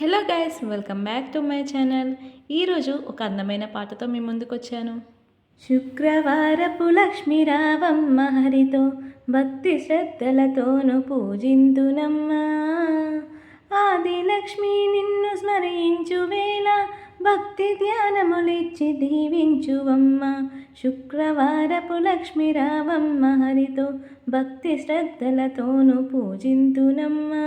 Hello guys welcome back to my channel ఈరోజు ఒక అందమైన పాటతో మీ ముందుకు వచ్చాను శుక్రవారపు లక్ష్మి రావమ్మ హరితో భక్తి శ్రద్ధలతోను పూజింతునమ్మా. ఆది లక్ష్మి నిన్ను స్మరించు వేళ భక్తి ధ్యానములిచ్చి దీవించువమ్మ. శుక్రవారపు లక్ష్మి రావమ్మ హరితో భక్తి శ్రద్ధలతోను పూజింతునమ్మా.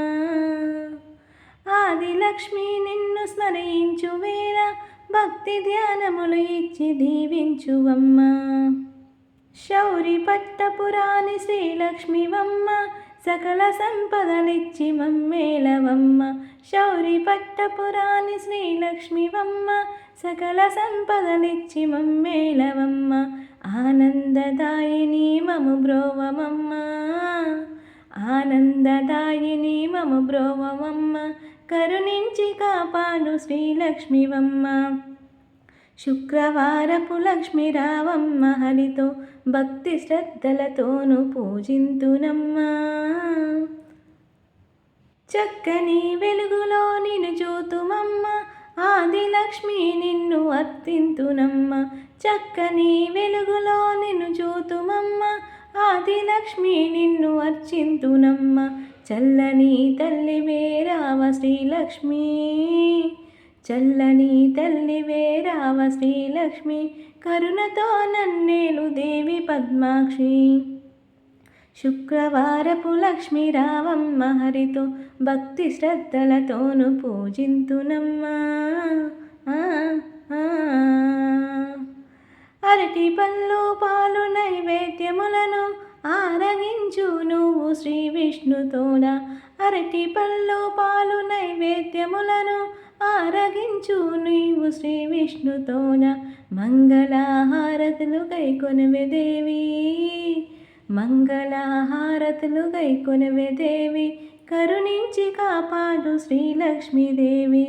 ఆది లక్ష్మి నిన్ను స్మరించు వేళ భక్తి ధ్యానములు ఇచ్చి దీవించువమ్మ. శౌరి పట్టపురాణి శ్రీలక్ష్మివమ్మ సకల సంపదలిచ్చి మమ్మేళవమ్మ. శౌరి పట్టపురాణి శ్రీలక్ష్మివమ్మ సకల సంపదలిచ్చి మమ్మేళవమ్మ. ఆనందదాయిని మము బ్రోవమమ్మ. ఆనందదాయిని మము బ్రోవమమ్మ. కరుణించి కాపాడు శ్రీలక్ష్మివమ్మ. శుక్రవారపు లక్ష్మీరావమ్మ హరితో భక్తి శ్రద్ధలతోను పూజింతునమ్మా. చక్కని వెలుగులో నిన్ను చూతుమమ్మ ఆదిలక్ష్మి నిన్ను వర్తింతునమ్మ చక్కని వెలుగులో నిన్ను చూతుమమ్మ ఆదిలక్ష్మి నిన్ను అర్చింతునమ్మ. చల్లని తల్లి వేరావ శ్రీలక్ష్మి. చల్లని తల్లి వేరావ శ్రీలక్ష్మి కరుణతో నన్నేలు దేవి పద్మాక్షి. శుక్రవారపు లక్ష్మి రావమ్మ హరితో భక్తి శ్రద్ధలతోను పూజింతునమ్మా. అరటి పళ్ళు పాలు నైవేద్యములను ఆరగించు నువ్వు శ్రీ విష్ణుతోన. అరటి పళ్ళు పాలు నైవేద్యములను ఆరగించు నీవు శ్రీ విష్ణుతోన. మంగళహారతులు గైకొనవే దేవి. మంగళహారతులు గైకొనవే దేవి. కరుణించి కాపాడు శ్రీలక్ష్మీదేవి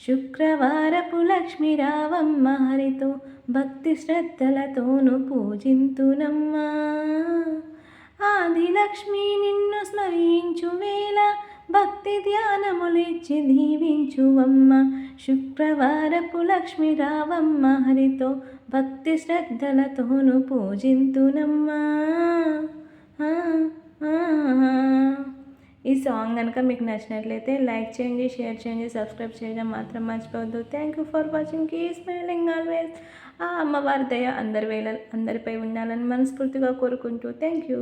శుక్రవారపు లక్ష్మి రావమ్మ హరితో భక్తి శ్రద్ధలతోను పూజింతునమ్మా. ఆదిలక్ష్మి నిన్ను స్మరించు వేళ భక్తి ధ్యానములిచ్చి దీవించువమ్మ. శుక్రవారపు లక్ష్మీరావమ్మ హరితో భక్తి శ్రద్ధలతోను పూజింతునమ్మా. సాంగ్ కనుక మీకు నచ్చినట్లయితే లైక్ చేయండి షేర్ చేయండి సబ్స్క్రైబ్ చేయడం మాత్రం మర్చిపోవద్దు. Thank you for watching keep smiling always ఆ అమ్మవారి దయ అందరి వేళ అందరిపై ఉండాలని మనస్ఫూర్తిగా కోరుకుంటూ. Thank you